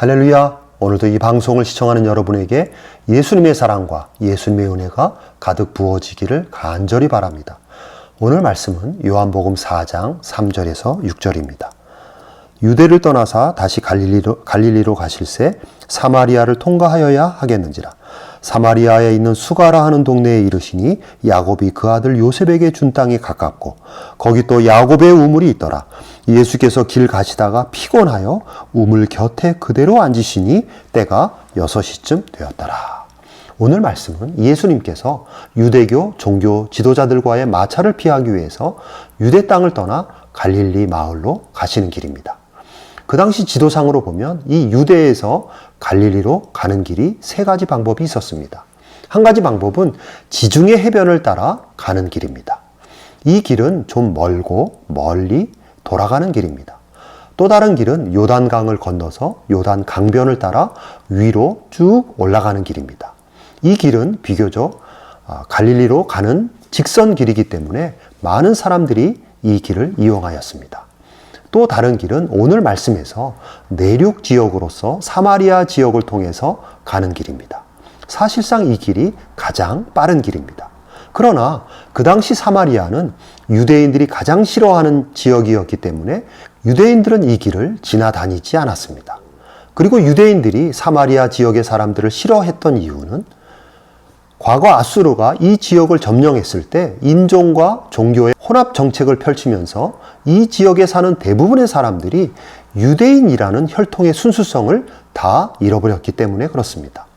할렐루야! 오늘도 이 방송을 시청하는 여러분에게 예수님의 사랑과 예수님의 은혜가 가득 부어지기를 간절히 바랍니다. 오늘 말씀은 요한복음 4장 3절에서 6절입니다. 유대를 떠나사 다시 갈릴리로, 갈릴리로 가실새 사마리아를 통과하여야 하겠는지라. 사마리아에 있는 수가라 하는 동네에 이르시니 야곱이 그 아들 요셉에게 준 땅이 가깝고 거기 또 야곱의 우물이 있더라. 예수께서 길 가시다가 피곤하여 우물 곁에 그대로 앉으시니 때가 여섯 시쯤 되었더라. 오늘 말씀은 예수님께서 유대교 종교 지도자들과의 마찰을 피하기 위해서 유대 땅을 떠나 갈릴리 마을로 가시는 길입니다. 그 당시 지도상으로 보면 이 유대에서 갈릴리로 가는 길이 세 가지 방법이 있었습니다. 한 가지 방법은 지중해 해변을 따라 가는 길입니다. 이 길은 좀 멀고 멀리 돌아가는 길입니다. 또 다른 길은 요단강을 건너서 요단 강변을 따라 위로 쭉 올라가는 길입니다. 이 길은 비교적 아, 갈릴리로 가는 직선 길이기 때문에 많은 사람들이 이 길을 이용하였습니다. 또 다른 길은 오늘 말씀에서 내륙 지역으로서 사마리아 지역을 통해서 가는 길입니다. 사실상 이 길이 가장 빠른 길입니다. 그러나 그 당시 사마리아는 유대인들이 가장 싫어하는 지역이었기 때문에 유대인들은 이 길을 지나다니지 않았습니다. 그리고 유대인들이 사마리아 지역의 사람들을 싫어했던 이유는 과거 아수르가 이 지역을 점령했을 때 인종과 종교의 혼합 정책을 펼치면서 이 지역에 사는 대부분의 사람들이 유대인이라는 혈통의 순수성을 다 잃어버렸기 때문에 그렇습니다.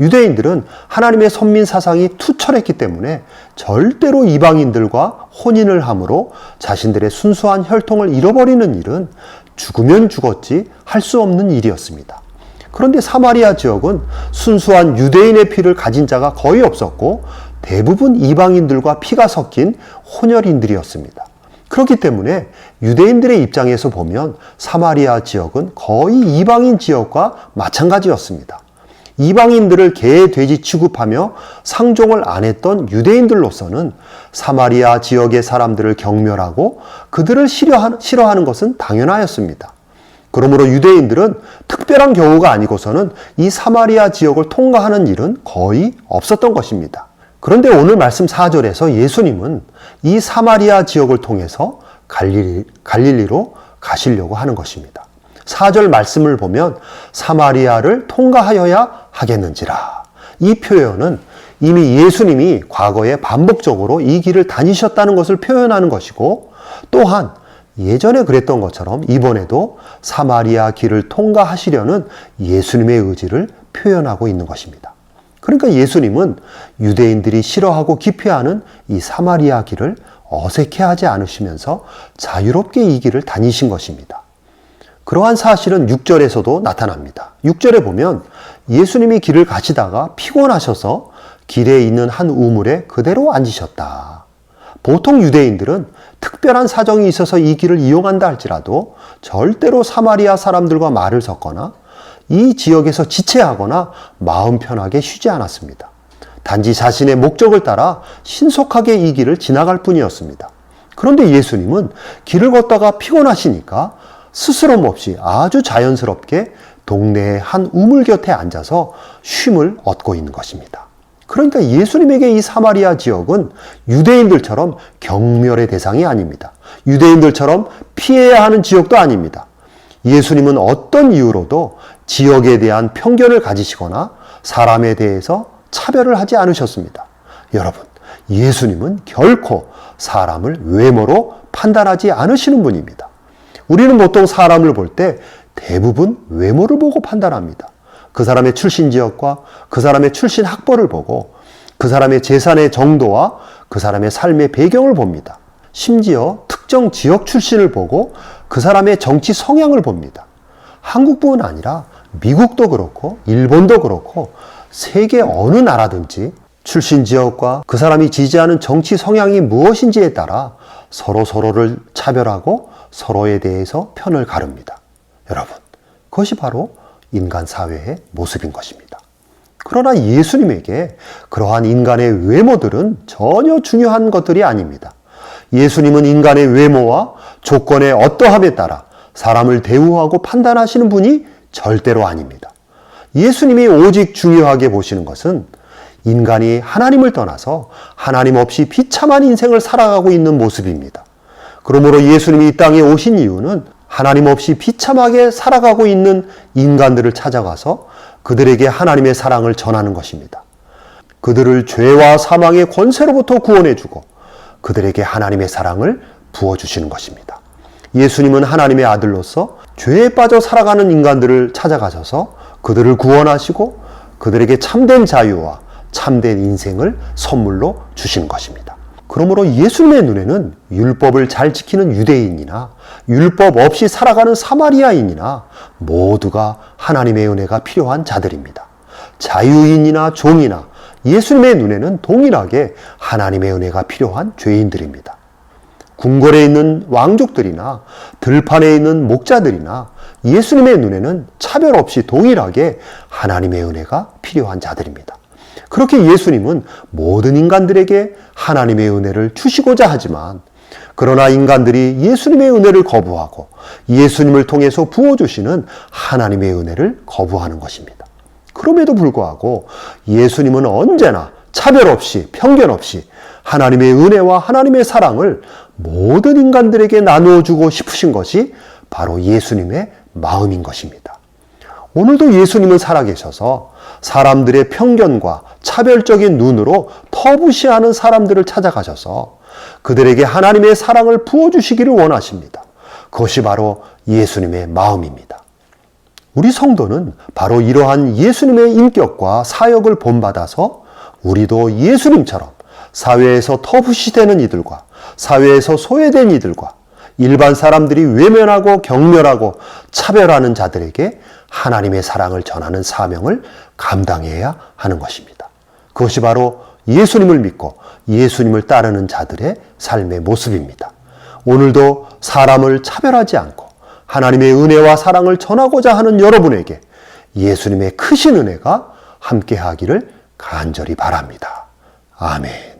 유대인들은 하나님의 선민 사상이 투철했기 때문에 절대로 이방인들과 혼인을 함으로 자신들의 순수한 혈통을 잃어버리는 일은 죽으면 죽었지 할 수 없는 일이었습니다. 그런데 사마리아 지역은 순수한 유대인의 피를 가진 자가 거의 없었고 대부분 이방인들과 피가 섞인 혼혈인들이었습니다. 그렇기 때문에 유대인들의 입장에서 보면 사마리아 지역은 거의 이방인 지역과 마찬가지였습니다. 이방인들을 개, 돼지 취급하며 상종을 안 했던 유대인들로서는 사마리아 지역의 사람들을 경멸하고 그들을 싫어하는 것은 당연하였습니다. 그러므로 유대인들은 특별한 경우가 아니고서는 이 사마리아 지역을 통과하는 일은 거의 없었던 것입니다. 그런데 오늘 말씀 4절에서 예수님은 이 사마리아 지역을 통해서 갈릴리, 갈릴리로 가시려고 하는 것입니다. 4절 말씀을 보면 사마리아를 통과하여야 하겠는지라. 이 표현은 이미 예수님이 과거에 반복적으로 이 길을 다니셨다는 것을 표현하는 것이고 또한 예전에 그랬던 것처럼 이번에도 사마리아 길을 통과하시려는 예수님의 의지를 표현하고 있는 것입니다. 그러니까 예수님은 유대인들이 싫어하고 기피하는 이 사마리아 길을 어색해하지 않으시면서 자유롭게 이 길을 다니신 것입니다. 그러한 사실은 6절에서도 나타납니다. 6절에 보면 예수님이 길을 가시다가 피곤하셔서 길에 있는 한 우물에 그대로 앉으셨다. 보통 유대인들은 특별한 사정이 있어서 이 길을 이용한다 할지라도 절대로 사마리아 사람들과 말을 섞거나 이 지역에서 지체하거나 마음 편하게 쉬지 않았습니다. 단지 자신의 목적을 따라 신속하게 이 길을 지나갈 뿐이었습니다. 그런데 예수님은 길을 걷다가 피곤하시니까 스스럼 없이 아주 자연스럽게 동네의 한 우물 곁에 앉아서 쉼을 얻고 있는 것입니다. 그러니까 예수님에게 이 사마리아 지역은 유대인들처럼 경멸의 대상이 아닙니다. 유대인들처럼 피해야 하는 지역도 아닙니다. 예수님은 어떤 이유로도 지역에 대한 편견을 가지시거나 사람에 대해서 차별을 하지 않으셨습니다. 여러분, 예수님은 결코 사람을 외모로 판단하지 않으시는 분입니다. 우리는 보통 사람을 볼 때 대부분 외모를 보고 판단합니다. 그 사람의 출신 지역과 그 사람의 출신 학벌을 보고 그 사람의 재산의 정도와 그 사람의 삶의 배경을 봅니다. 심지어 특정 지역 출신을 보고 그 사람의 정치 성향을 봅니다. 한국뿐 아니라 미국도 그렇고 일본도 그렇고 세계 어느 나라든지 출신 지역과 그 사람이 지지하는 정치 성향이 무엇인지에 따라 서로 서로를 차별하고 서로에 대해서 편을 가릅니다. 여러분, 그것이 바로 인간 사회의 모습인 것입니다. 그러나 예수님에게 그러한 인간의 외모들은 전혀 중요한 것들이 아닙니다. 예수님은 인간의 외모와 조건의 어떠함에 따라 사람을 대우하고 판단하시는 분이 절대로 아닙니다. 예수님이 오직 중요하게 보시는 것은 인간이 하나님을 떠나서 하나님 없이 비참한 인생을 살아가고 있는 모습입니다. 그러므로 예수님이 이 땅에 오신 이유는 하나님 없이 비참하게 살아가고 있는 인간들을 찾아가서 그들에게 하나님의 사랑을 전하는 것입니다. 그들을 죄와 사망의 권세로부터 구원해주고 그들에게 하나님의 사랑을 부어주시는 것입니다. 예수님은 하나님의 아들로서 죄에 빠져 살아가는 인간들을 찾아가셔서 그들을 구원하시고 그들에게 참된 자유와 참된 인생을 선물로 주시는 것입니다. 그러므로 예수님의 눈에는 율법을 잘 지키는 유대인이나 율법 없이 살아가는 사마리아인이나 모두가 하나님의 은혜가 필요한 자들입니다. 자유인이나 종이나 예수님의 눈에는 동일하게 하나님의 은혜가 필요한 죄인들입니다. 궁궐에 있는 왕족들이나 들판에 있는 목자들이나 예수님의 눈에는 차별 없이 동일하게 하나님의 은혜가 필요한 자들입니다. 그렇게 예수님은 모든 인간들에게 하나님의 은혜를 주시고자 하지만 그러나 인간들이 예수님의 은혜를 거부하고 예수님을 통해서 부어주시는 하나님의 은혜를 거부하는 것입니다. 그럼에도 불구하고 예수님은 언제나 차별 없이 편견 없이 하나님의 은혜와 하나님의 사랑을 모든 인간들에게 나누어 주고 싶으신 것이 바로 예수님의 마음인 것입니다. 오늘도 예수님은 살아계셔서 사람들의 편견과 차별적인 눈으로 터부시하는 사람들을 찾아가셔서 그들에게 하나님의 사랑을 부어주시기를 원하십니다. 그것이 바로 예수님의 마음입니다. 우리 성도는 바로 이러한 예수님의 인격과 사역을 본받아서 우리도 예수님처럼 사회에서 터부시되는 이들과 사회에서 소외된 이들과 일반 사람들이 외면하고 경멸하고 차별하는 자들에게 하나님의 사랑을 전하는 사명을 감당해야 하는 것입니다. 그것이 바로 예수님을 믿고 예수님을 따르는 자들의 삶의 모습입니다. 오늘도 사람을 차별하지 않고 하나님의 은혜와 사랑을 전하고자 하는 여러분에게 예수님의 크신 은혜가 함께 하기를 간절히 바랍니다. 아멘.